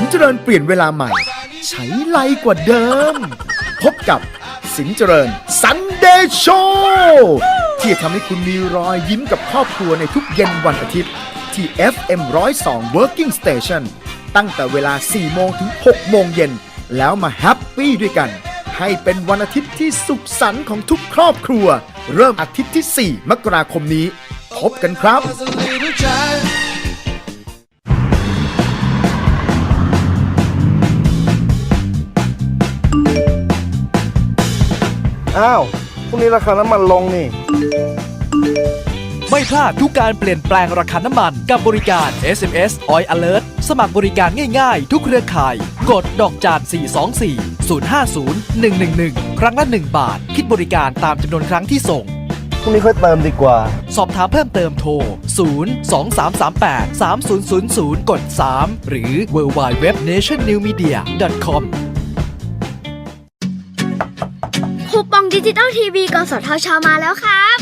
สินเจริญเปลี่ยนเวลาใหม่ ใช้ไลกว่าเดิม พบกับสินเจริญซันเดย์โชว์ที่จะทำให้คุณมีรอยยิ้มกับครอบครัวในทุกเย็นวันอาทิตย์ ที่ FM 102 Working Station ตั้งแต่เวลา 4 โมงถึง 6 โมงเย็น แล้วมาแฮปปี้ด้วยกัน ให้เป็นวันอาทิตย์ที่สุขสันต์ของทุกครอบครัว เริ่มอาทิตย์ที่ 4 มกราคมนี้ พบกันครับ อ้าวพรุ่งนี้ราคาน้ำมันลงนี่ ไม่พลาดทุกการเปลี่ยนแปลงราคาน้ำมันกับบริการ SMS Oil Alert สมัครบริการง่ายๆ ทุกเครือข่าย กดดอกจาน 424 050 111 ครั้งละ 1 บาท คิดบริการตามจำนวนครั้งที่ส่ง พรุ่งนี้ค่อยเติมดีกว่า สอบถามเพิ่มเติมโทร 0 2 3 3 8 3 0 0 0 กด 3 หรือ www.nationnewmedia.com คูปอง ดิจิตอลทีวีกสทชมาแล้วครับ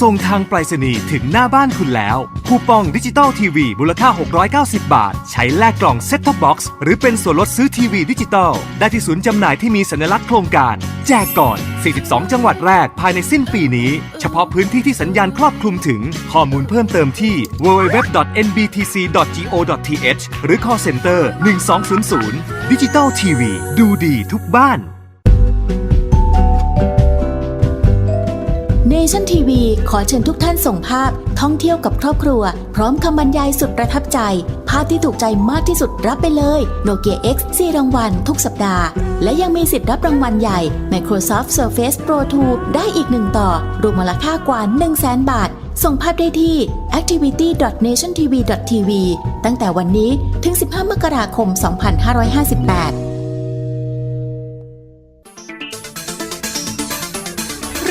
ส่งทางไปรษณีย์ถึงหน้าบ้านคุณแล้ว คูปองดิจิตอลทีวีมูลค่า 690 บาท ใช้แลกกล่องเซ็ตท็อปบ็อกซ์หรือเป็นส่วนลดซื้อทีวีดิจิตอลได้ที่ศูนย์จำหน่ายที่มีสัญลักษณ์โครงการ แจกก่อน 42 จังหวัดแรกภายในสิ้นปีนี้ เฉพาะพื้นที่ที่สัญญาณครอบคลุมถึงข้อมูลเพิ่มเติมที่ www.nbtc.go.th หรือ call center 1200 ดิจิตอลทีวีดูดีทุกบ้าน เนชั่นทีวีขอเชิญทุกท่านส่งภาพ ท่องเที่ยวกับครอบครัว พร้อมคำบรรยายสุดประทับใจ ภาพที่ถูกใจมากที่สุดรับไปเลยโนเกีย X 4รางวัลทุกสัปดาห์ และยังมีสิทธิ์รับรางวัลใหญ่ Microsoft Surface Pro 2 ได้อีกหนึ่งต่อ รวมมูลค่ากว่า 1 0 0 0 0แบาท ส่งภาพได้ที่ activity.nationtv.tv ตั้งแต่วันนี้ถึง 15 มกราคม 2558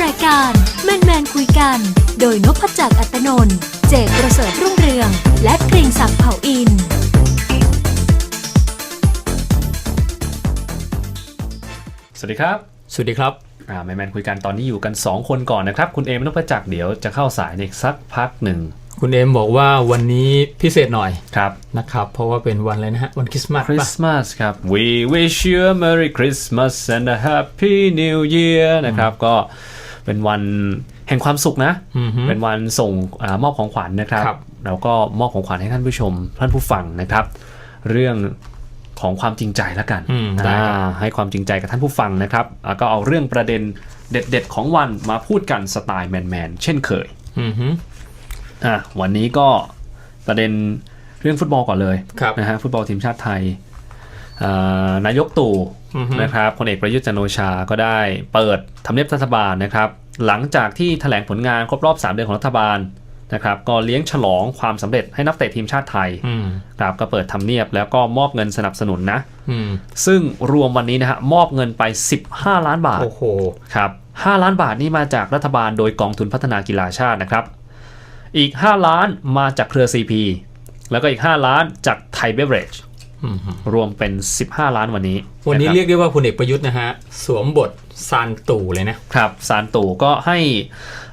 รายการแมนแมน คุยกัน โดยนพจักรอัตนนท์เจกประเสริฐรุ่งเรือง และเกรงศักดิ์เผ่าอิน สวัสดีครับสวัสดีครับ อ่าแมนแมนคุยกันตอนนี้อยู่กัน 2 คนก่อนนะครับ คุณเอมนพจักรเดี๋ยวจะเข้าสายในอีกสักพักหนึ่งคุณเอมบอกว่าวันนี้พิเศษหน่อยครับนะครับ เพราะว่าเป็นวันอะไรนะฮะ วันคริสต์มาสคริป่ะสต์มาสครับ We wish you a Merry Christmas and a Happy New Year นะครับ ก็เป็นวัน แห่งความสุขนะอือฮึเป็นวันส่งอามอบของขวัญนะครับครับแล้วก็มอบของขวัญให้ท่านผู้ชม ท่านผู้ฟังนะครับ เรื่องของความจริงใจแล้วกันอืมได้ครับอ่าให้ความจริงใจกับท่านผู้ฟังนะครับอ่าก็เอาเรื่องประเด็นเด็ด ๆ ของวันมาพูดกันสไตล์แมนๆเช่นเคยอือฮึอะวันนี้ก็ประเด็นเรื่องฟุตบอลก่อนเลยครับนะฮะฟุตบอลทีมชาติไทยอ่านายกตู่อือฮึนะครับพลเอกประยุทธ์จันทร์โอชาก็ได้เปิดทำเนียบรัฐบาลนะครับ หลังจากที่แถลงผลงานครบรอบ 3 เดือนของรัฐบาลนะครับก็เลี้ยงฉลองความสำเร็จให้นักเตะทีมชาติไทยอืมครับก็เปิดทำเนียบแล้วก็มอบเงินสนับสนุนนะอืมซึ่งรวมวันนี้นะฮะมอบเงินไป 15 ล้านบาทโอ้โหครับ5ล้านบาทนี่มาจากรัฐบาลโดยกองทุนพัฒนากีฬาชาตินะครับ อีก 5 ล้านมาจากเครือ CP แล้วก็อีก 5 ล้านจากไทยเบเวอเรจอืม รวมเป็น 15 ล้านวันนี้ วันนี้ะคบเรียกได้ว่าพลเอกประยุทธ์นะฮะ สวมบทซานตู่เลยนะครับซานตู่ก็ให้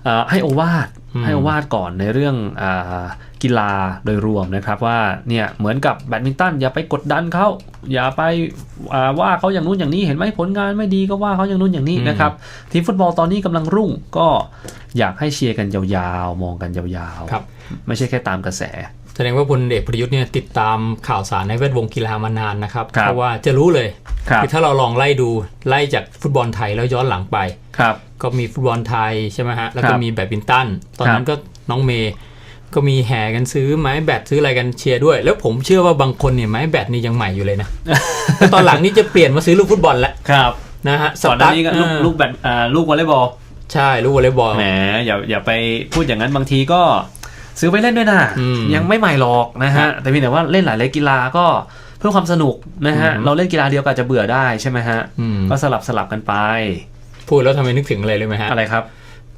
เอ่อให้โอวาทอืมให้โอวาทก่อนในเรื่องอากีฬาโดยรวมนะครับว่าเนี่ยเหมือนกับแบดมินตันอย่าไปกดดันเขาอย่าไปอ่าว่าเขาอย่างนู้นอย่างนี้เห็นไหมผลงานไม่ดีก็ว่าเขาอย่างนู้นอย่างนี้นะครับทีมฟุตบอลตอนนี้กำลังรุ่งก็อยากให้เชียร์กันยาวๆ มองกันยาวครับๆไม่ใช่แค่ตามกระแส แสดงว่าพลเอกประยุทธ์เนี่ยติดตามข่าวสารในแวดวงกีฬามานานนะครับ ครับเพราะว่าจะรู้เลยครับอถ้าเราลองไล่ดูไล่จากฟุตบอลไทยแล้วย้อนหลังไป ครับ ก็มีฟุตบอลไทยใช่ไหมฮะแล้วคก็รับมีแบดมินตันตอนนั้นครับก็น้องเมย์ก็มีแห่กันซื้อไม้แบดซื้ออะไรกันเชียร์ด้วย แล้วผมเชื่อว่าบางคนเนี่ยไม้แบดนี่ยังใหม่อยู่เลยนะแต่ตอนหลังนี่จะเปลี่ยนมาซื้อลูกฟุตบอลแล้วครับนะฮะก่อนหน้านี้ก็ลูกเออลูกแบดอ่าลูกวอลเลย์บอลใช่ลูกวอลเลย์บอลแหมอย่าอย่าไปพูดอย่างนั้นบางทีก็ ซื้อไปเล่นด้วยนะอืมยังไม่ใหม่หรอกนะครัฮะบแต่เพียงแต่ว่าเล่นหลายๆกีฬาก็เพื่อความสนุกนะฮะอืมเราเล่นกีฬาเดียวก็อาจจะเบื่อได้ใช่ไหมฮะอืมก็สลับสลับกันไป พูดแล้วทำไมนึกถึงอะไรเลยไหมฮะ อะไรครับ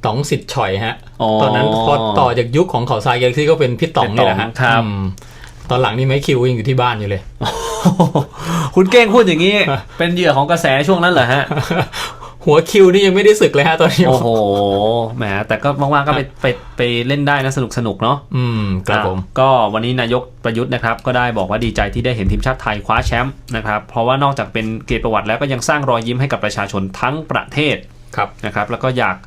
ต๋องสิทธิ์ฉ่อยฮะอ๋อตอนนั้นพอต่อจากยุคของเขาทรายกาแล็กซี่ก็เป็นพี่ต๋องนี่แหละฮะเป็นต๋องครับอืมตอนหลังนี่ไม้คิวยังอยู่ที่บ้านอยู่เลย คุณเก้งพูดอย่างนี้ เป็นเหยื่อของกระแสช่วงนั้นเหรอฮะ หัวคิวนี่ยังไม่ได้ศึกเลยฮะตอนนี้ โอ้โหแหมแต่ก็ว่างๆก็ไปไปไปเล่นได้นะสนุกสนุกๆเนาะอืมครับผมอะก็วันนี้นายกประยุทธ์นะครับ ก็ได้บอกว่าดีใจที่ได้เห็นทีมชาติไทยคว้าแชมป์นะครับ เพราะว่านอกจากเป็นเกียรติประวัติแล้วก็ยังสร้างรอยยิ้มให้กับประชาชนทั้งประเทศครับนะครับ แล้วก็อยาก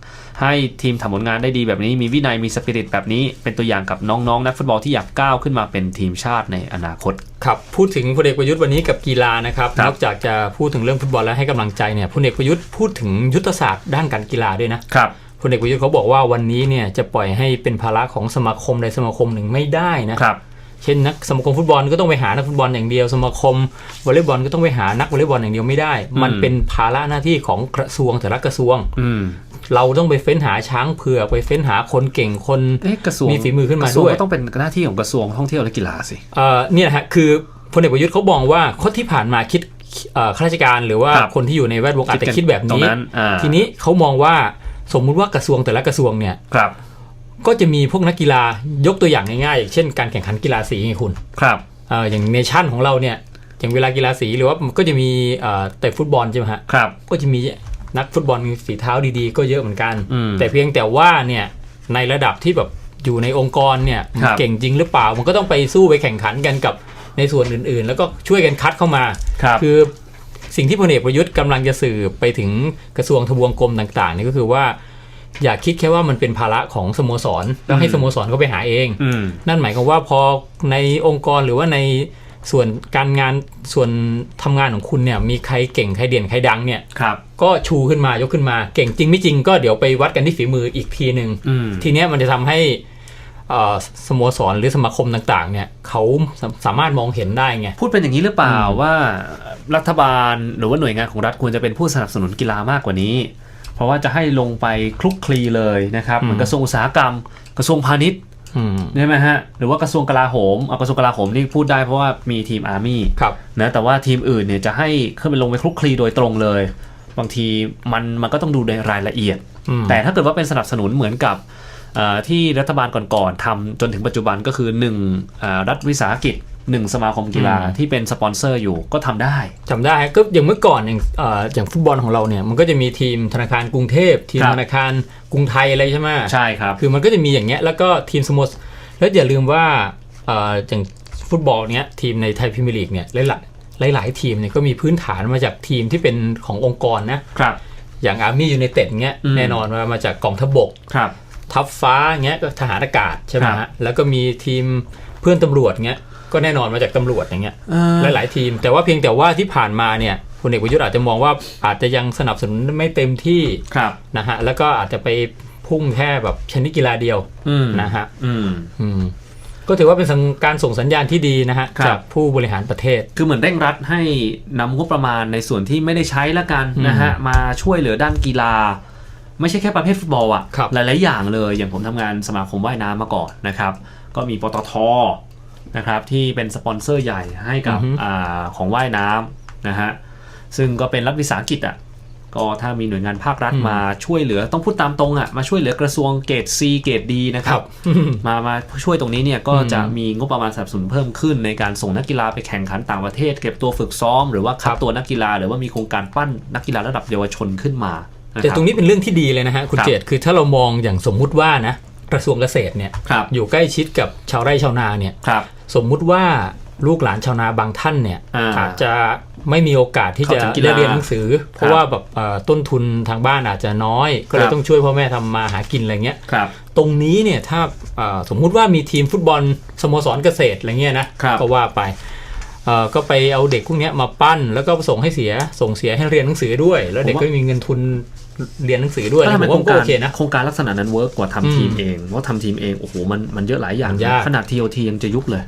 ให้ทีมทำผลงานได้ดีแบบนี้มีวินัยมีสปิริตแบบนี้ เป็นตัวอย่างกับน้องๆนักฟุตบอลที่อยากก้าวขึ้นมาเป็นทีมชาติในอนาคตครับพูดถึงพลเอกประยุทธ์วันนี้กับกีฬานะครับครับนอกจากจะพูดถึงเรื่องฟุตบอลและให้กำลังใจเนี่ยพลเอกประยุทธ์พูดถึงยุทธศาสตร์ด้านการกีฬาด้วยนะครับพลเอกประยุทธ์เขาบอกว่าวันนี้เนี่ยจะปล่อยให้เป็นภาระของสมาคมใดสมาคมหนึ่งไม่ได้นะครับ เช่นนักสมาคมฟุตบอลก็ต้องไปหานักฟุตบอลอย่างเดียว สมาคมวอลเลย์บอลก็ต้องไปหานักวอลเลย์บอลอย่างเดียวไม่ได้ มันเป็นภาระหน้าที่ของกระทรวงแต่ละกระทรวงอืมเราต้องไปเฟ้นหาช้างเผือกไปเฟ้นหาคนเก่งคนเอ๊ะกระทรวงมีฝีมือขึ้นมากระทรวงด้วยก็ต้องเป็นหน้าที่ของกระทรวงท่องเที่ยวและกีฬาสิเอ่อเนี่ยนะฮะคือพลเอกประยุทธ์เขามองว่าคนที่ผ่านมาคิดเอ่อข้าราชการหรือว่าครับคนที่อยู่ในแวดวงอาจจะคิดแบบตรงนี้นั้นอ่าทีนี้เขามองว่าสมมุติว่ากระทรวงแต่ละกระทรวงเนี่ยครับ ก็จะมีพวกนักกีฬายกตัวอย่างง่ายๆอย่างเช่นการแข่งขันกีฬาสีไงคุณครับเอ่ออย่างเนชั่นของเราเนี่ยอย่างเวลากีฬาสีหรือว่ามันก็จะมีเอ่อแต่ฟุตบอลใช่ไหมฮะครับ ก็จะมีนักฟุตบอลฝีเท้าดีๆ ก็เยอะเหมือนกัน อืมแต่เพียงแต่ว่าเนี่ยในระดับที่แบบอยู่ในองค์กรเนี่ยครับเก่งจริงหรือเปล่า มันก็ต้องไปสู้ไปแข่งขันกันกับในส่วนอื่นๆ แล้วก็ช่วยกันคัดเข้ามาครับคือสิ่งที่พลเอกประยุทธ์กำลังจะสื่อไปถึงกระทรวงทบวงกรมต่างๆนี่ก็คือว่า อย่าคิดแค่ว่ามันเป็นภาระของสโมสรแล้วให้สโมสรเขาไปหาเองอืมนั่นหมายความว่าพอในองค์กรหรือว่าในส่วนการงานส่วนทำงานของคุณเนี่ย มีใครเก่งใครเด่นใครดังเนี่ยครับก็ชูขึ้นมายกขึ้นมา เก่งจริงไม่จริงก็เดี๋ยวไปวัดกันที่ฝีมืออีกทีหนึ่งอืมทีเนี้ยมันจะทำให้เอ่อสโมสรหรือสมาคมต่างๆ เนี่ยเขาสาสามารถมองเห็นได้ไงพูดเป็นอย่างนี้หรือเปล่าอืมว่ารัฐบาลหรือว่าหน่วยงานของรัฐควรจะเป็นผู้สนับสนุนกีฬามากกว่านี้ เพราะว่าจะให้ลงไปคลุกคลีเลยนะครับเหมือนกระทรวงอุตสาหกรรม กระทรวงพาณิชย์อืมใช่ไหมฮะหรือว่ากระทรวงกลาโหมเอากระทรวงกลาโหมนี่พูดได้เพราะว่ามีทีมอาร์มี่ครับนะแต่ว่าทีมอื่นเนี่ยจะให้ขึ้นไปลงไปคลุกคลีโดยตรงเลย บางทีมันมันก็ต้องดูในรายละเอียดอืมแต่ถ้าเกิดว่าเป็นสนับสนุนเหมือนกับเอ่อที่รัฐบาลก่อนๆทำจนถึงปัจจุบันก็คือ1อ่ารัฐวิสาหกิจ 1สมาคมกีฬาที่เป็นสปอนเซอร์อยู่ก็ทำได้จำได้ก็อย่างเมื่อก่อนอย่างเอ่ออย่างฟุตบอลของเราเนี่ยมันก็จะมีทีมธนาคารกรุงเทพ ทีมครับธนาคารกรุงไทยอะไรใช่ไหมใช่ครับคือมันก็จะมีอย่างเงี้ยแล้วก็ทีมสโมสรแล้วอย่าลืมว่าเอ่ออย่างฟุตบอลเนี้ยทีมในไทยพรีเมียร์ลีกเนี่ยหลายๆหลายๆทีมเนี่ยก็มีพื้นฐานมาจากทีมที่เป็นขององค์กรนะครับอย่างอาร์มี่ยูไนเต็ดเงี้ยอืมแน่นอนว่ามาจากกองทัพบกครับทัพฟ้าเงี้ยก็ทหารอากาศใช่ไหมครัฮะบแล้วก็มีทีมเพื่อนตำรวจเงี้ย ก็แน่นอนมาจากตำรวจอย่างเงี้ยหลายๆทีม แต่ว่าเพียงแต่ว่าที่ผ่านมาเนี่ยพลเอกประยุทธ์อาจจะมองว่าอาจจะยังสนับสนุนไม่เต็มที่ครับนะฮะแล้วก็อาจจะไปพุ่งแค่แบบชนิดกีฬาเดียวอืมนะฮะอืมอืมก็ถือว่าเป็นสัญการส่งสัญญาณที่ดีนะฮะครับจากผู้บริหารประเทศ คือเหมือนเร่งรัดให้นำงบประมาณในส่วนที่ไม่ได้ใช้ละกันนะฮะมาช่วยเหลือด้านกีฬา ไม่ใช่แค่ประเภทฟุตบอลอะครับหลาย ๆ อย่างเลยอย่างผมทำงานสมาคมว่ายน้ำมาก่อนนะครับ ก็มีปตท นะครับที่เป็นสปอนเซอร์ใหญ่ให้กับอือฮึอาของว่ายน้ำนะฮะซึ่งก็เป็นรัฐวิสาหกิจอะก็ถ้ามีหน่วยงานภาครัฐมาช่วยเหลือต้องพูดตามตรงอะมาช่วยเหลือกระทรวงเกรด C เกรด D นะครับมามาช่วยตรงนี้เนี่ยก็อืมจะมีงบประมาณสนับสนุนเพิ่มขึ้นในการส่งนักกีฬาไปแข่งขันต่างประเทศ เก็บตัวฝึกซ้อมหรือว่าคัดตัวนักกีฬา หรือว่ามีโครงการปั้นนักกีฬาระดับเยาวชนขึ้นมาะคบแต่ตรงนี้เป็นเรื่องที่ดีเลยนะฮะคุณครับเจตคือถ้าเรามองอย่างสมมุติว่านะกระทรวงเกษตรเนี่ยครับอยู่ใกล้ชิดกับชาวไร่ชาวนาเนี่ยครับสมมุติว่าลูกหลานชาวนาบางท่านเนี่ยอ่าอาจจะไม่มีโอกาสที่จะเข้าถึงกีฬาได้เรียนหนังสือ เพราะว่าแบบเอ่อต้นทุนทางบ้านอาจจะน้อย ก็เลครัยบต้องช่วยพ่อแม่ทำมาหากินอะไรเงี้ยครับตรงนี้เนี่ยถ้าเอ่อสมมุติว่ามีทีมฟุตบอลสโมสรเกษตรอะไรเงี้ยนะครับก็ว่าไปเอ่อก็ไปเอาเด็กพวกเนี้ยมาปั้นแล้วก็ส่งให้เสียส่งเสียให้เรียนหนังสือด้วย แล้วเด็กก็มีเงินทุน เรียนหนังสือด้วยถ้าทำผเป็นมโครว่างก็การโอเคนะโครงการลักษณะนั้นเวิร์กกว่าอืทำมทีมเองเพราะทำทีมเองโอ้โหมันมันเยอะหลายอย่างมันยากขนาด TOT ยังจะยุบเลย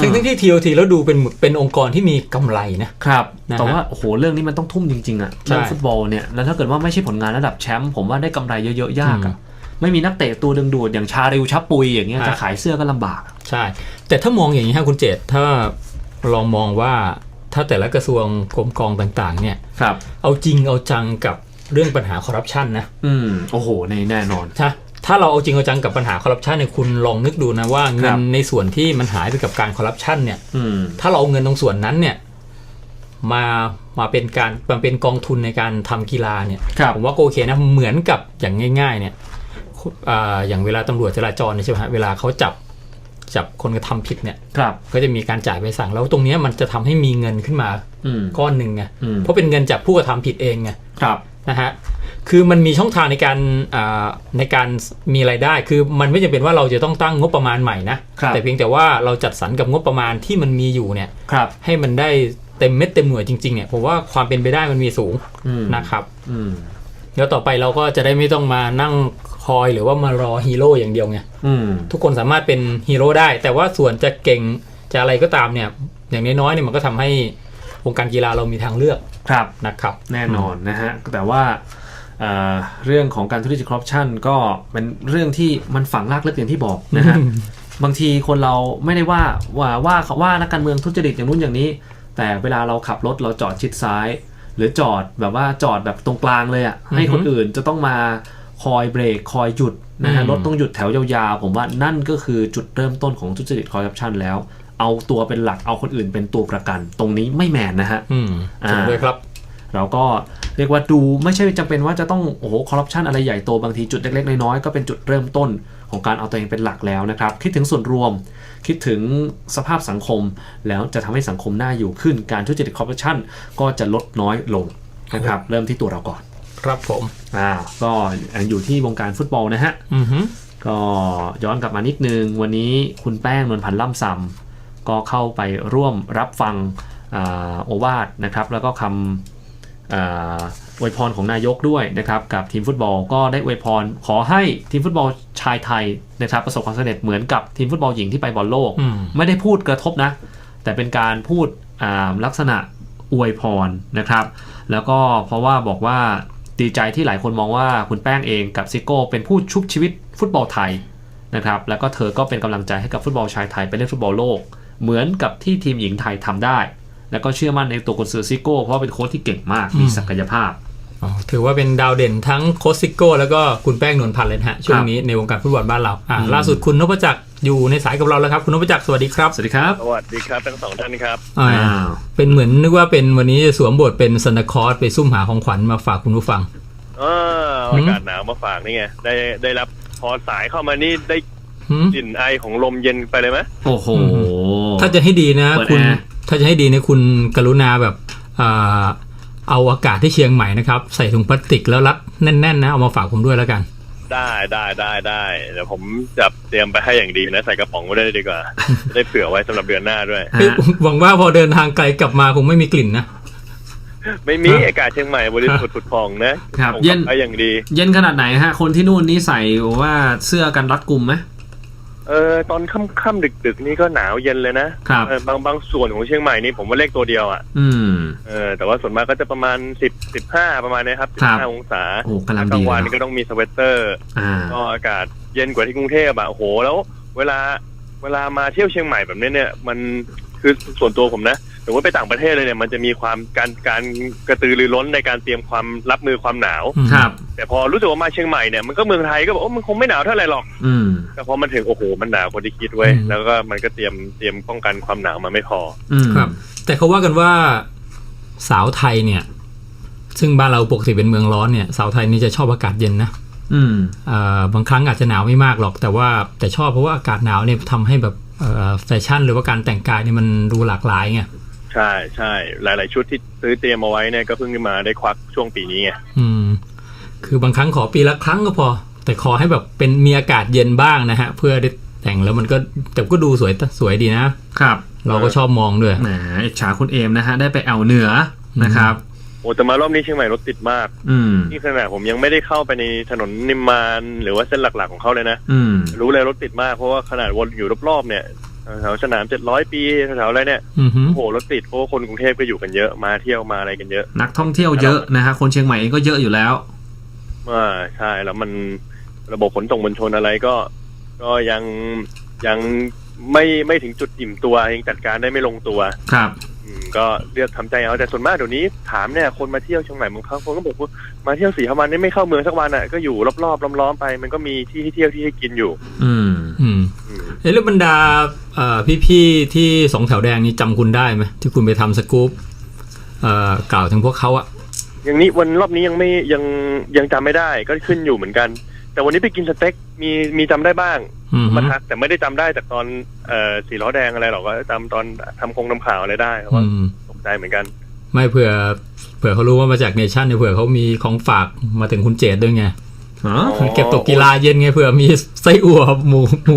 ทั้งๆที่ TOT แล้วดูเป็นเป็นองค์กรที่มีกำไรนะครับนะฮะแต่ว่าโอ้โหเรื่องนี้มันต้องทุ่มจริงๆอะใช่เรื่องฟุตบอลเนี่ยแล้วถ้าเกิดว่าไม่ใช่ผลงานระดับแชมป์ผมว่าได้กำไรเยอะๆยากอะไม่มีนักเตะตัวดึงดูดอย่างชาริวชับปุยอย่างเงี้ยฮะจะขายเสื้อก็ลำบาก ใช่ แต่ถ้ามองอย่างนี้ฮะคุณเจตถ้าลองมองว่า ถ้าแต่ละกระทรวงกรมกองต่างๆ เนี่ยครับ เอาจริงเอาจังกับเรื่องปัญหาคอร์รัปชันนะอืมโอ้โหในแน่นอนถ้าถ้าเราเอาจริงเอาจังกับปัญหาคอร์รัปชันเนี่ยคุณลองนึกดูนะว่าเงิครันบในส่วนที่มันหายไปกับการคอร์รัปชันเนี่ยอืมถ้าเราเอาเงินตรงส่วนนั้นเนี่ยมามาเป็นการมาเป็นกองทุนในการทำกีฬาเนี่ยครับผมว่าก็โอเคนะเหมือนกับอย่างง่าย ๆ เนี่ยอ่าอย่างเวลาตำรวจจราจรเนี่ยใช่ไหมฮะเวลาเขาจับ จับคนกระทำผิดเนี่ยครับก็จะมีการจ่ายใบสั่งแล้วตรงเนี้ยมันจะทำให้มีเงินขึ้นมาอืมก้อนหนึ่งไงอืมเพราะเป็นเงินจากผู้กระทำผิดเองไงครับนะฮะคือมันมีช่องทางในการอ่าในการมีรายได้ คือมันไม่จำเป็นว่าเราจะต้องตั้งงบประมาณใหม่นะครับแต่เพียงแต่ว่าเราจัดสรรกับงบประมาณที่มันมีอยู่เนี่ยครับให้มันได้เต็มเม็ดเต็มหน่วยจริงๆเนี่ยผมว่าความเป็นไปได้มันมีสูงอืมนะครับอืมแล้วต่อไปเราก็จะได้ไม่ต้องมานั่ง คอยหรือว่ามารอฮีโร่อย่างเดียวไงอืมทุกคนสามารถเป็นฮีโร่ได้ แต่ว่าส่วนจะเก่งจะอะไรก็ตามเนี่ย อย่างน้อยๆเนี่ยมันก็ทำให้วงการกีฬาเรามีทางเลือกครับนะครับแน่นอนนะฮะแต่ว่าเอ่อเรื่องของการทุจริตคอร์รัปชันก็เป็นเรื่องที่มันฝังรากลึกอย่างที่บอกนะฮะบางทีคนเราไม่ได้ว่าว่าว่าเขาว่านักการเมืองทุจริตอย่างนู้นอย่างนี้ แต่เวลาเราขับรถเราจอดชิดซ้าย หรือจอดแบบว่าจอดแบบตรงกลางเลยอะ่ะให้คนอื่นจะต้องมา คอยเบรกคอยหยุดนะฮะอืมรถต้องหยุดแถวยาวๆ ผมว่านั่นก็คือจุดเริ่มต้นของทุจริตคอร์รัปชันแล้ว เอาตัวเป็นหลักเอาคนอื่นเป็นตัวประกัน ตรงนี้ไม่แมนนะฮะอืมอ่าถูกด้วยครับ เราก็เรียกว่าดูไม่ใช่จำเป็นว่าจะต้องโอ้โหคอร์รัปชันอะไรใหญ่โตบางทีจุดเล็กๆน้อยๆก็เป็นจุดเริ่มต้นของการเอาตัวเองเป็นหลักแล้วนะครับ คิดถึงส่วนรวม คิดถึงสภาพสังคม แล้วจะทำให้สังคมน่าอยู่ขึ้นการทุจริตคอร์รัปชันก็จะลดน้อยลงนะครับ เริ่มที่ตัวเราก่อน ครับผมอ่าก็อยู่ที่วงการฟุตบอลนะฮะอือฮึก็ย้อนกลับมานิดนึง วันนี้คุณแป้งนวลพันธ์ล่ำซำก็เข้าไปร่วมรับฟังอาโอวาทนะครับ แล้วก็คำอาอวยพรของนายกด้วยนะครับ กับทีมฟุตบอลก็ได้อวยพร ขอให้ทีมฟุตบอลชายไทยนะครับ ประสบความสำเร็จเหมือนกับทีมฟุตบอลหญิงที่ไปบอลโลกอืมไม่ได้พูดกระทบนะ แต่เป็นการพูดอ่าลักษณะอวยพรนะครับ แล้วก็เพราะว่าบอกว่า ดีใจที่หลายคนมองว่าคุณแป้งเองกับซิโก้เป็นผู้ชุบชีวิตฟุตบอลไทยนะครับแล้วก็เธอก็เป็นกำลังใจให้กับฟุตบอลชายไทยไปเล่นฟุตบอลโลก เหมือนกับที่ทีมหญิงไทยทำได้ แล้วก็เชื่อมั่นในตัวกุนซือซิโก้เพราะเป็นโค้ชที่เก่งมากมีศักยภาพ ถือว่าเป็นดาวเด่นทั้งโคชซิโก้แล้วก็คุณแป้งนวลพันธ์เลยนะฮะช่วงนี้ในวงการฟุตบอลบ้านเราอ่าอืมล่าสุดคุณนพจักรอยู่ในสายกับเราแล้วครับคุณนพจักรสวัสดีครับสวัสดีครับสวัสดีครับทั้งสองท่านครับอ่าอ้าวเป็นเหมือนนึกว่าเป็นวันนี้จะสวมบทเป็นซันตาคลอสไปซุ่มหาของขวัญมาฝากคุณผู้ฟังเออเอาอากาศหนาวมาฝากนี่ไงได้ได้รับพอสายเข้ามานี่ได้หืมกลิ่นไอของลมเย็นไปเลยไหมโอ้โหถ้าจะให้ดีนะเปิดคุณแอร์ถ้าจะให้ดีนะคุณกรุณาแบบอ่า เอาอากาศที่เชียงใหม่นะครับ ใส่ถุงพลาสติกแล้วรัดแน่นๆนะเอามาฝากผมด้วยแล้วกัน ได้ได้ได้ได้เดี๋ยวผมจะเตรียมไปให้อย่างดีนะใส่กระป๋องไว้ได้ดีกว่าจะได้เผื่อไว้สำหรับเดือนหน้าด้วยฮะเฮ้ยหวังว่าพอเดินทางไกลกลับมาคงไม่มีกลิ่นนะไม่มีฮะอากาศเชียงใหม่บริสุทธิ์ผุดพองนะครับผมเย็นไปอย่างดี เย็นขนาดไหนฮะ คนที่นู่นนี่ใส่ว่าเสื้อกันรัดกุมไหมเออตอนค่ำๆดึกๆนี่ก็หนาวเย็นเลยนะครับเออบางบางส่วนของเชียงใหม่นี่ผมว่าเลขตัวเดียวอะอืมเออแต่ว่าส่วนมากก็จะประมาณสิบสิบห้าประมาณเนี้ยครับสิบครับห้าองศาโอ้กำลังกลาดีงวันเลยก็เนอะต้องมีสเวตเตอร์อ่าก็อากาศเย็นกว่าที่กรุงเทพอะโอ้โหแล้ว เวลาเวลามาเที่ยวเชียงใหม่แบบนี้เนี่ย มัน คือส่วนตัวผมนะหรือว่าไปต่างประเทศเลยเนี่ยมันจะมีความการการกระตือรือร้นในการเตรียมความรับมือความหนาว ครับ แต่พอรู้สึกว่ามาเชียงใหม่เนี่ยมันก็เมืองไทยก็บอกโอ้มันคงไม่หนาวเท่าไหร่หรอก อืม แต่พอมันถึงโอ้โหมันหนาวกว่าที่คิดเว้ยอืม แล้วก็มันก็เตรียมเตรียมป้องกันความหนาวมาไม่พอ อืมครับ แต่เขาว่ากันว่าสาวไทยเนี่ย ซึ่งบ้านเราปกติเป็นเมืองร้อนเนี่ย สาวไทยนี่จะชอบอากาศเย็นนะอืม เอ่อบางครั้งอาจจะหนาวไม่มากหรอก แต่ว่าแต่ชอบเพราะว่าอากาศหนาวเนี่ยทำให้แบบเอ่อ แฟชั่นหรือว่าการแต่งกายเนี่ยมันดูหลากหลายไงใช่ใช่หลาย ๆ ชุดที่ซื้อเตรียมเอาไว้เนี่ยก็เพิ่งมาได้ควักช่วงปีนี้ไงอืม คือบางครั้งขอปีละครั้งก็พอ แต่ขอให้แบบเป็นมีอากาศเย็นบ้างนะฮะ เพื่อได้แต่งแล้วมันก็แต่ก็ดูสวยสวยดีนะครับ เราก็ชอบมองด้วยแหมอิจฉาคุณเอมนะฮะได้ไปแอวเหนือนะครับ โอ้แต่มารอบนี้เชียงใหม่รถติดมาก อืมนี่ขนาดผมยังไม่ได้เข้าไปในถนนนิมมานหรือว่าเส้นหลักๆของเขาเลยนะอืมรู้เลยรถติดมากเพราะว่าขนาดวนอยู่รอบๆเนี่ยแถวสนามเจ็ดร้อยปีแถวๆอะไรเนี่ยอือหือโอ้โหรถติดเพราะว่าคนกรุงเทพก็อยู่กันเยอะมาเที่ยวมาอะไรกันเยอะ นักท่องเที่ยวเยอะนะฮะคนเชียงใหม่เองก็เยอะอยู่แล้วอ่าใช่แล้วมันระบบขนส่งมวลชนอะไรก็ ก็ยังยังไม่ไม่ถึงจุดอิ่มตัวยังจัดการได้ไม่ลงตัว ครับอืม ก็เลือกทำใจเอาแต่ส่วนมากเดี๋ยวนี้ถามเนี่ยคนมาเที่ยวเชียงใหม่บางครั้งคนก็บอกว่ามาเที่ยวสี่ห้าวันนี่ไม่เข้าเมืองสักวันอะก็อยู่รอบๆล้อมๆไป มันก็มีที่ให้เที่ยวที่ให้กินอยู่ อืมอืมอืมเอ้ยแล้วบรรดาเอ่อพี่ๆที่สองแถวแดงนี่จำคุณได้ไหมที่คุณไปทำสกู๊ปเอ่อกล่าวถึงพวกเขาอะอย่างนี้วันรอบนี้ยังไม่ยังยังจำไม่ได้ก็ขึ้นอยู่เหมือนกัน แต่วันนี้ไปกินสเต็กมีมีจำได้บ้างอื มมาทักแต่ไม่ได้จำได้จากตอนเอ่อสีล้อแดงอะไรหรอกก็จำตอนทำคงทำข่าวอะไรได้เพราะว่าอืมตกใจเหมือนกัน ไม่เผื่อ เผื่อเขารู้ว่ามาจากเนชั่นเนี่ยเผื่อเขามีของฝากมาถึงคุณเจดด้วยไงอ๋อเก็บตกกีฬาเย็นไงเผื่อมีไส้อั่วหมูหมู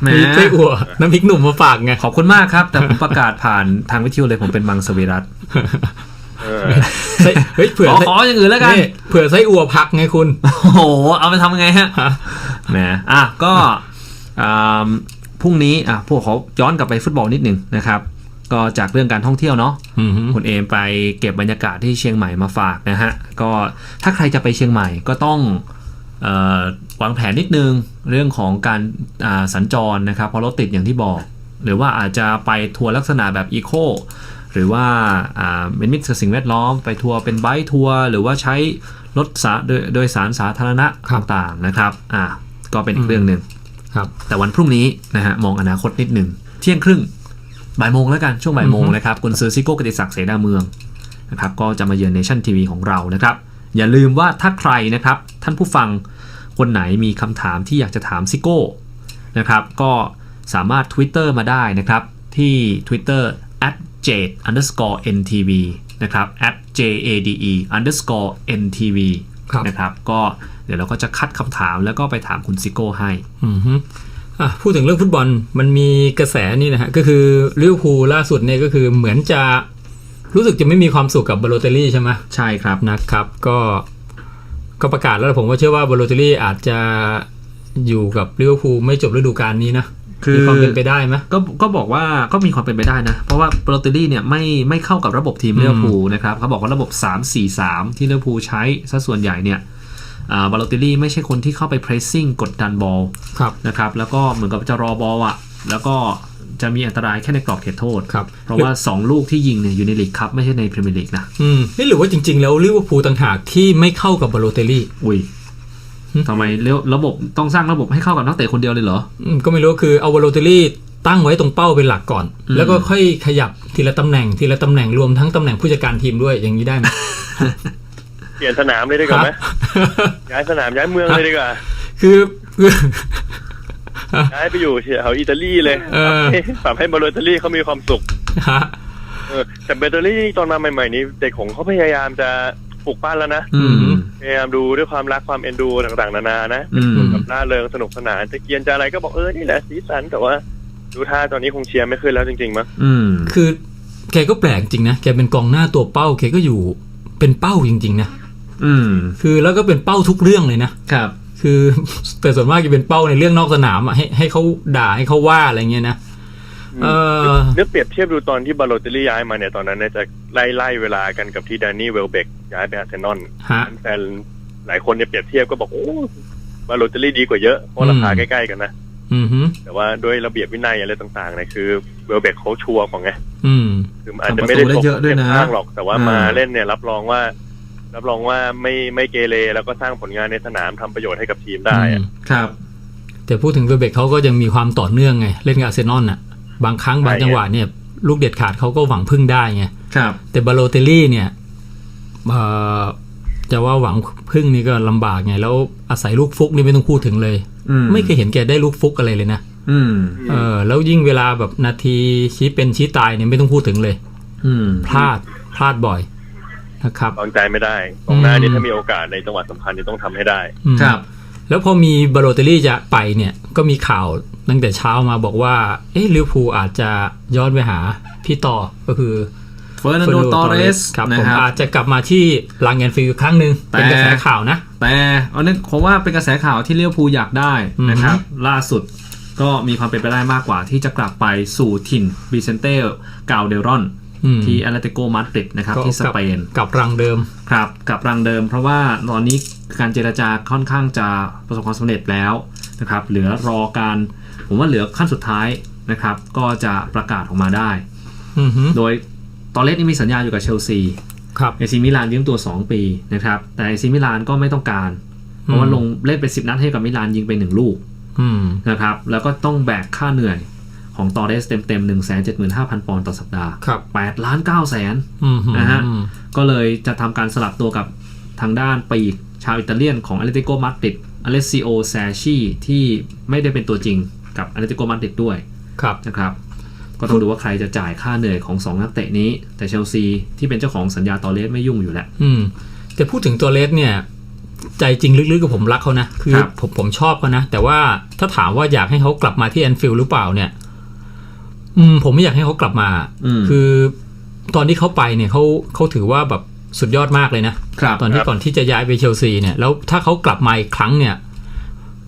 แหมมีไส้อั่วน้ำพริกหนุ่มมาฝากไงขอบคุณมากครับ แต่ผมประกาศผ่านทางวิทยุเลยผมเป็นมังสวิรัตเออไส้เฮ้ยเผื่อขอขออย่างอื่นแล้วกันนี่เผื่อไส้อั่วผักไงคุณโอ้โหเอาไปทำยังไงฮะแหมอะก็อ่า พรุ่งนี้อะพวกเขาย้อนกลับไปฟุตบอลนิดหนึ่งนะครับก็จากเรื่องการท่องเที่ยวเนาะอืมฮึคุณเอมไปเก็บบรรยากาศที่เชียงใหม่มาฝากนะฮะก็ถ้าใครจะไปเชียงใหม่ก็ต้องเออวางแผนนิดนึงเรื่องของการอ่าสัญจรนะครับเพราะรถติดอย่างที่บอก หรือว่าอาจจะไปทัวร์ลักษณะแบบอีโคหรือว่าอ่าเป็นมิตรกับสิ่งแวดล้อมไปทัวร์เป็นไบค์ทัวร์หรือว่าใช้รถสาโดยโดยสารสาธารณะต่างๆนะครับอ่าก็เป็นอีกเรื่องหนึ่ง ครับแต่วันพรุ่งนี้นะฮะมองอนาคตนิดหนึ่งเที่ยงครึ่งบ่ายโมงแล้วกันช่วงบ่ายโมงอือฮึนะครับคุณซือซิโก้กติศักดิ์เสนาเมืองนะครับก็จะมาเยือนเนชั่นทีวีของเรานะครับ อย่าลืมว่าถ้าใครนะครับท่านผู้ฟังคนไหนมีคำถามที่อยากจะถามซิโก้นะครับก็สามารถ Twitter มาได้นะครับที่ Twitter at jade underscore ntv นะครับ at jade underscore ntv ครับ นะครับ ก็เดี๋ยวเราก็จะคัดคำถามแล้วก็ไปถามคุณซิโก้ให้อืมฮึอะพูดถึงเรื่องฟุตบอลมันมีกระแสนี่นะฮะก็คือลิเวอร์พูลล่าสุดเนี่ยก็คือเหมือนจะรู้สึกจะไม่มีความสุขกับบาโลเตลลี่ใช่ไหมใช่ครับนะครับ ก็ก็ประกาศแล้วผมก็เชื่อว่าบาโลเตลลี่อาจจะอยู่กับลิเวอร์พูลไม่จบฤดูกาลนี้นะคือ มีความเป็นไปได้ไหมก็ก็บอกว่าก็มีความเป็นไปได้นะ เพราะว่าโปรเตอรี่เนี่ยไม่ไม่เข้ากับระบบทีมอืมลิเวอร์พูลนะครับเขาบอกว่าระบบ 3-4-3 ที่ลิเวอร์พูลใช้ซะส่วนใหญ่เนี่ยอ่าบาโลติลี่ไม่ใช่คนที่เข้าไป pressing กดดันบอลครับนะครับแล้วก็เหมือนกับจะรอบอลอะแล้วก็จะมีอันตรายแค่ในกรอบเขตโทษครับเพราะว่า 2 ลูกที่ยิงเนี่ยอยู่ในลีกครับ ไม่ใช่ในพรีเมียร์ลีกนะอืมนี่หรือว่าจริง ๆ แล้วลิเวอร์พูลต่างหากที่ไม่เข้ากับบาโลเตลลี่อุ้ยหึ ทำไมเรียกระบบต้องสร้างระบบให้เข้ากับนักเตะคนเดียวเลยเหรออืมก็ไม่รู้คือเอาบาโลเตลลี่ตั้งไว้ตรงเป้าเป็นหลักก่อนอืมแล้วก็ค่อยขยับทีละตำแหน่งทีละตำแหน่งรวมทั้งตำแหน่งผู้จัดการทีมด้วยอย่างนี้ได้ไหมเปลี่ยนสนามเลยดีกว่าไหมย้ายสนามย้ายเมืองเลยดีกว่า คือคือย้ายไปอยู่แถวอิตาลีเลยเออปรับให้บาโลเตอรี่เขามีความสุขฮะเออแต่เบเตอรี่ตอนมาใหม่ๆนี้เด็กของเขาพยายามจะปลูกปั้นแล้วนะอืม พยายามดูด้วยความรักความเอ็นดูต่างๆ นานานะอืม แบบน่าเริงสนุกสนานจะเกรียนจะอะไรก็บอกเออนี่แหละสีสันแต่ว่าดูท่าตอนนี้คงเชียร์ไม่ขึ้นแล้วจริงๆมั้งอืม คือแกก็แปลกจริงนะ แกเป็นกองหน้าตัวเป้า แกก็อยู่เป็นเป้าจริงๆนะ อืม คือแล้วก็เป็นเป้าทุกเรื่องเลยนะ ครับ คือ แต่ส่วนมากจะเป็นเป้าในเรื่องนอกสนามอะให้ให้เขาด่าให้เขาว่าอะไรเงี้ยนะ เออนึกเปรียบเทียบดูตอนที่บาโลเตอรี่ย้ายมาเนี่ยตอนนั้นเนี่ยจะไล่ไล่เวลากันกับที่แดนนี่เวลเบกย้ายไปอาร์เซนอลฮะแฟนหลายคนเนี่ยเปรียบเทียบก็บอกโอ้บาโลเตอรี่ดีกว่าเยอะเพราะราคาอืมใกล้ๆกันนะอืมฮึแต่ว่าด้วยระเบียบวินัยอะไรต่างๆเนี่ยคือเวลเบกเขาชัวร์ของไงอืมคืออาจจะไม่ได้ทำประตูได้เยอะด้วยนะข้างหรอก แต่ว่าอ่ามมาเล่นเนี่ยรับรองว่า รับรองว่าไม่ไม่เกเรแล้วก็สร้างผลงานในสนามทำประโยชน์ให้กับทีมได้อะอืมครับ แต่พูดถึงเวเบกเขาก็ยังมีความต่อเนื่องไง เล่นกับอาร์เซนอลน่ะ บางครั้งบางจังหวะเนี่ย ลูกเด็ดขาดเขาก็หวังพึ่งได้ไงครับแต่บาโลเตลลี่เนี่ยเอ่อจะว่าหวังพึ่งนี่ก็ลำบากไง แล้วอาศัยลูกฟุกนี่ไม่ต้องพูดถึงเลยอืมไม่เคยเห็นแกได้ลูกฟุกอะไรเลยนะอืมเออ แล้วยิ่งเวลาแบบนาทีชี้เป็นชี้ตายเนี่ยไม่ต้องพูดถึงเลย อืมพลาดพลาดบ่อยนะครับวางใจไม่ได้กองหน้าอืนี่มถ้ามีโอกาสในจังหวะสำคัญนี่ต้องทำให้ได้อืมครับ แล้วพอมีบาโลเตลลี่จะไปเนี่ย ก็มีข่าว ตั้งแต่เช้ามาบอกว่า เอ๊ะลิเวอร์พูลอาจจะย้อนไปหาพี่ต่อก็คือเฟอร์นันโด Fernando ตอเรสครับนะผมครับอาจจะกลับมาที่ลางแอนฟิลด์อีกครั้งหนึ่งแต่เป็นกระแสข่าวนะ แต่อันนี้ผมว่าเป็นกระแสข่าวที่เลี้ยวภูลอยากได้นะครับ ล่าสุดก็มีความเป็นไปได้มากกว่าที่จะกลับไปสู่ถิ่นบิเซนเต้กาวเดรอนอืมที่แอตเลติโกมาดริดนะครับก็ที่สเปนกับรังเดิมครับกับรังเดิม เพราะว่าตอนนี้การเจรจาค่อนข้างจะประสบความสำเร็จแล้วนะครับเหลือรอการ ผมว่าเหลือขั้นสุดท้ายนะครับ ก็จะประกาศออกมาได้อือฮึโดยตอนเล็กนี่มีสัญญาอยู่กับเชลซีครับเอซีมิลานยืมตัว 2 ปีนะครับ แต่เอซีมิลานก็ไม่ต้องการ เพราะว่าลงเล่นไป 10 นัดให้กับมิลานยิงไป 1 ลูกอืมนะครับ แล้วก็ต้องแบกค่าเหนื่อยขของตอเรสเต็มเต็ม1 7 5 0 0 0ปอนด์ต่อสัปดาห์ครับ8ล้าน9แสนอืมนะฮะอืมก็เลยจะทำการสลับตัวกับทางด้านปีกชาวอิตาเลียนของอ l เลติโกมาดริดอเลซิโอแซชีที่ไม่ได้เป็นตัวจริง กับอ l เลติโกมาดริดด้วยครับนะครับก็ต้องดูว่าใครจะจ่ายค่าเหนื่อยของ 2 นักเตะนี้ แต่เชลซีที่เป็นเจ้าของสัญญาตอเลสไม่ยุ่งอยู่แล้วอืมแต่พูดถึงตัวเลสเนี่ยใจจริงลึกๆกับผมรักเขานะ คือครับผมผมชอบเขานะ แต่ว่าถ้าถามว่าอยากให้เขากลับมาที่แอนฟิลด์หรือเปล่าเนี่ย อืม ผมไม่อยากให้เขากลับมาอืมคือตอนที่เขาไปเนี่ยเขาเขาถือว่าแบบสุดยอดมากเลยนะครับตอนที่ครับก่อนที่จะย้ายไปเชลซีเนี่ยแล้วถ้าเขากลับมาอีกครั้งเนี่ย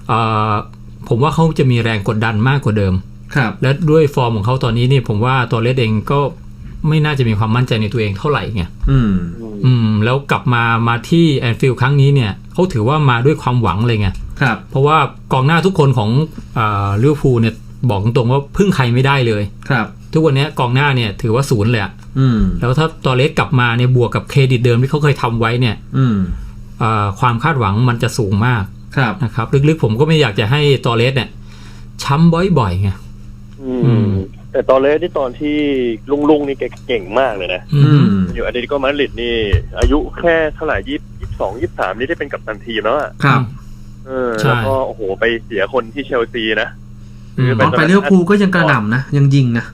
เอ่อ ผมว่าเขาจะมีแรงกดดันมากกว่าเดิม ครับ และด้วยฟอร์มของเขาตอนนี้เนี่ยผมว่าตัวเลสเองก็ไม่น่าจะมีความมั่นใจในตัวเองเท่าไหร่ไงอืม อืม แล้วกลับมามาที่แอนฟิลด์ครั้งนี้เนี่ยเขาถือว่ามาด้วยความหวังเลยไง ครับ เพราะว่ากองหน้าทุกคนของอ่าลิเวอร์พูลเนี่ยบอกตรงๆว่าพึ่งใครไม่ได้เลย ครับ ทุกวันนี้กองหน้าเนี่ยถือว่าศูนย์เลยอะอืม แล้วถ้าตอเลสกลับมาเนี่ยบวกกับเครดิตเดิมที่เขาเคยทำไว้เนี่ย อืมอ่าความคาดหวังมันจะสูงมากครับ นะครับ ลึกๆผมก็ไม่อยากจะให้ตอเลสเนี่ย ช้ำบ่อยๆไงอือืมมแต่ตอนเลสที่ตอนที่ลุงลุงๆนี่แกเก่งมากเลยนะอือืมมอยู่อาเดติโกมาดริดนี่ อายุแค่เท่าไหร่ยี่สิบสองยี่สามนี่ได้เป็นกัปตันทีมแล้วอะครับเออใช่แล้วก็โอ้โหไปเสียคนที่เชลซีนะอืมตอนไปเลี้ยวภูลก็ยังกระหน่ำนะ ยังยิงนะ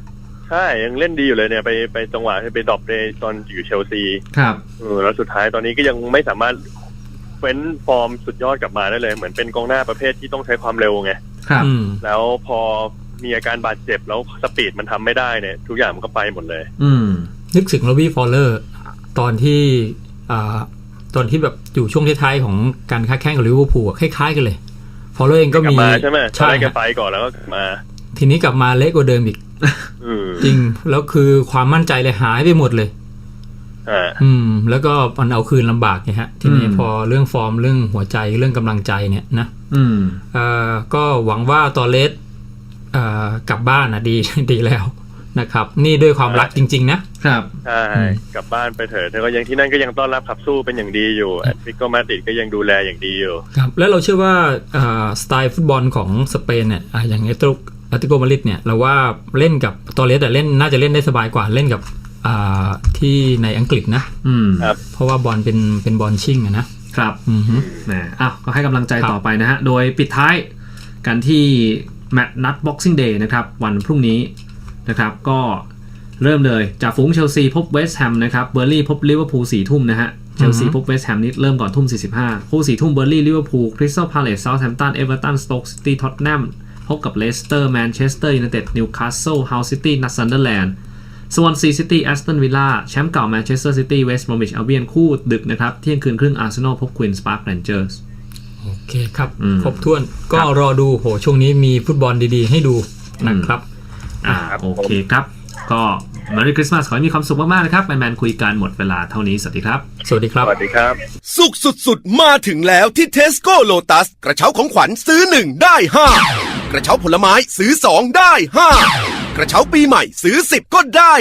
ใช่ยังเล่นดีอยู่เลยเนี่ยไปไปจังหวะที่ไปดรอปในตอนอยู่เชลซี ครับเออแล้วสุดท้ายตอนนี้ก็ยังไม่สามารถ เฟ้นฟอร์มสุดยอดกลับมาได้เลย เหมือนเป็นกองหน้าประเภทที่ต้องใช้ความเร็วไงครับอืมแล้วพอมีอาการบาดเจ็บแล้วสปีดมันทำไม่ได้เนี่ย ทุกอย่างมันก็ไปหมดเลย อืม นึกถึงโรบี้ฟอลเลอร์ ตอนที่อ่าตอนที่แบบอยู่ช่วงท้ายๆของการค้าแข่งกับลิเวอร์พูลอะคล้ายๆกันเลย ฟอลเลอร์เองก็กลัมีบมาใช่ไหมตอนใช่แรกแกฮะไปก่อนแล้วก็กลับมา ทีนี้กลับมาเละกว่าเดิมอีกอืมจริงแล้วคือความมั่นใจเลยหายไปหมดเลย อ่าอืม แล้วก็มันเอาคืนลำบากไงฮะ ทีนี้อืมพอเรื่องฟอร์มเรื่องหัวใจเรื่องกำลังใจเนี่ยนะ อืมเอ่อก็หวังว่าตอเลสเอ่อกลับบ้านนะดีดีแล้วนะครับ นี่ด้วยความรักจริง ๆ นะครับใช่อืมกลับบ้านไปเถอะเธอก็ยังที่นั่นก็ยังต้อนรับขับสู้เป็นอย่างดีอยู่แอตเลติโกมาดริดก็ยังดูแลอย่างดีอยู่ ครับ แล้วเราเชื่อว่าอ่าสไตล์ฟุตบอลของสเปนเนี่ยอ่าอย่างเอตโตอาติโกมาดริดเนี่ยเราว่าเล่นกับตอเลสเล่นน่าจะเล่นได้สบายกว่าเล่นกับอ่า ที่ในอังกฤษนะอืมครับเพราะว่าบอลเป็นเป็นบอลชิงอะนะครับอือฮึนะอ้าวก็ให้กำลังใจครับต่อไปนะฮะ โดยปิดท้ายกันที่แมตช์นัด Boxing Day นะครับ วันพรุ่งนี้นะครับ ก็เริ่มเลยจากฝูงเชลซีพบเวสต์แฮมนะครับเบอร์ลี่พบลิเวอร์พูลสี่ทุ่มนะฮะเชลซีพบเวสต์แฮมนี่เริ่มก่อนทุ่ม 45 คู่สี่ทุ่มเบอร์ลี่ลิเวอร์พูลคริสตัลพาเลสเซาท์แฮมป์ตันเอเวอร์ตันสโต๊กซิตี้ท็อตแนมพบกับเลสเตอร์แมนเชสเตอร์ยูไนเต็ดนิวคาสเซิลเฮาส์ซิตี้นัสซันเดอร์แลนด์ สวอนซีซิตี้แอสตันวิลล่าแชมป์เก่าแมนเชสเตอร์ซิตี้เวสต์บรอมิชอัลเบียนคู่ดึกนะครับ เที่ยงคืนครึ่งอาร์เซนอลพบควีนส์ปาร์คเรนเจอร์สโอเคครับอืมครบถ้วนก็ครับรอดูโหช่วงนี้มีฟุตบอลดีๆ ให้ดูนะครับอ่าครับโอเคครับ ก็ม e รีคริสต์มาสขอให้มีความสุขมาก ๆ นะครับ แมนๆคุยกันหมดเวลาเท่านี้ สวัสดีครับ สวัสดีครับ สวัสดีครับ สุขสุด ๆ มาถึงแล้วที่เทสโก้โลตัส กระเช้าของขวัญซื้อ 1 ได้ 5 กระเช้าผลไม้ซื้อ 2 ได้ 5 กระเช้าปีใหม่ซื้อ 10 ก็ได้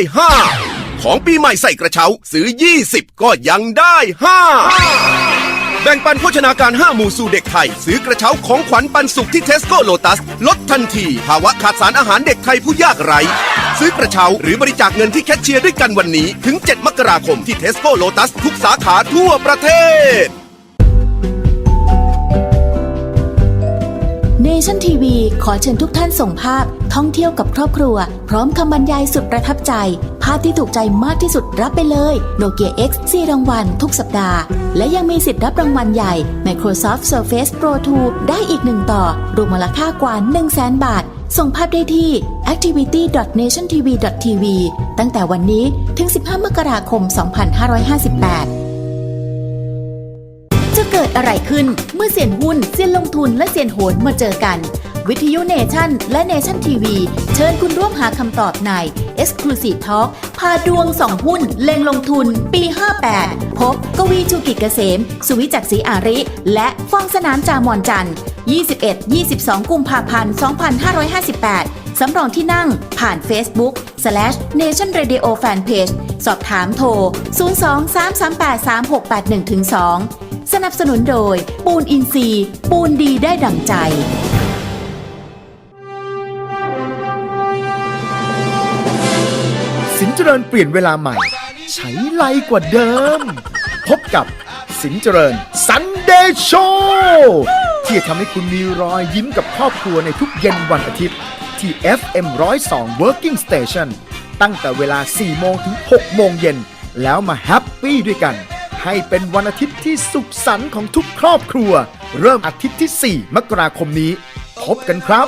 5 ของปีใหม่ใส่กระเช้าซื้อ 20 ก็ยังได้ 5 แบ่งปันโภชนาการ 5 หมู่สู่เด็กไทย ซื้อกระเช้าของขวัญปันสุขที่เทสโก้โลตัส ลดทันที ภาวะขาดสารอาหารเด็กไทยผู้ยากไร้ซื้อกระเช้าหรือบริจาคเงินที่แคชเชียร์ด้วยกันวันนี้ ถึง 7 มกราคมที่เทสโก้โลตัส ทุกสาขาทั่วประเทศ เนชั่นทีวีขอเชิญทุกท่านส่งภาพท่องเที่ยวกับครอบครัว พร้อมคำบรรยายสุดประทับใจ ภาพที่ถูกใจมากที่สุดรับไปเลยโนเกีย X 4รางวัลทุกสัปดาห์ และยังมีสิทธิ์รับรางวัลใหญ่ Microsoft Surface Pro 2 ได้อีกหนึ่งต่อ รวมมูลค่ากว่า 1 0 0 0 0แบาท ส่งภาพได้ที่ activity.nationtv.tv ตั้งแต่วันนี้ถึง 15 มกราคม 2558จะเกิ ดอะไรขึ้น เมื่อเซียนหุ้นเซียนลงทุนและเซียนโหนมาเจอกัน วิทยุเนชั่นและเนชั่นทีวีเชิญคุณร่วมหาคำตอบใน Exclusive Talk พาดวงสองหุ้น เล็งลงทุน ปี 58 พบกวีชูกิจเกษม สุวิจักรศรีอาริ และฟองสนามจามอนจันทร์ 21-22 กุมภาพันธ์ 2558 สำรองที่นั่งผ่าน Facebook slash Nation Radio Fanpage สอบถามโทร 02-338-3681-2 สนับสนุนโดย ปูนอินซีย์ปูนดีได้ดั่งใจ สินเจริญเปลี่ยนเวลาใหม่ ใช้ไลกว่าเดิม พบกับสินเจริญซันเดย์โชว์ที่จะทำให้คุณมีรอยยิ้มกับครอบครัวในทุกเย็นวันอาทิตย์ ที่ FM 102 Working Station ตั้งแต่เวลา 4 โมงถึง 6 โมงเย็น แล้วมาแฮปปี้ด้วยกัน ให้เป็นวันอาทิตย์ที่สุขสันต์ของทุกครอบครัว เริ่มอาทิตย์ที่ 4 มกราคมนี้ พบกันครับ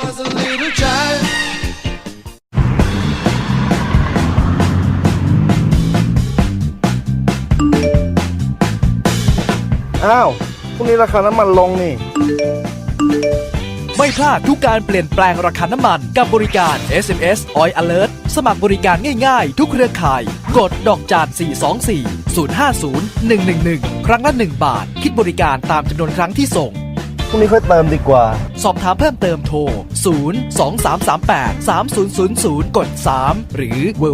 อ้าวพรุ่งนี้ราคาน้ำมันลงนี่ ไม่พลาดทุกการเปลี่ยนแปลงราคาน้ำมันกับบริการ SMS Oil Alert สมัครบริการง่ายๆ ทุกเครือข่าย กดดอกจาน424 050 111 ครั้งละ 1 บาท คิดบริการตามจำนวนครั้งที่ส่ง พรุ่งนี้ค่อยเติมดีกว่า สอบถามเพิ่มเติมโทร 0 2 3 3 8 3 0 0 0 กด 3 หรือ w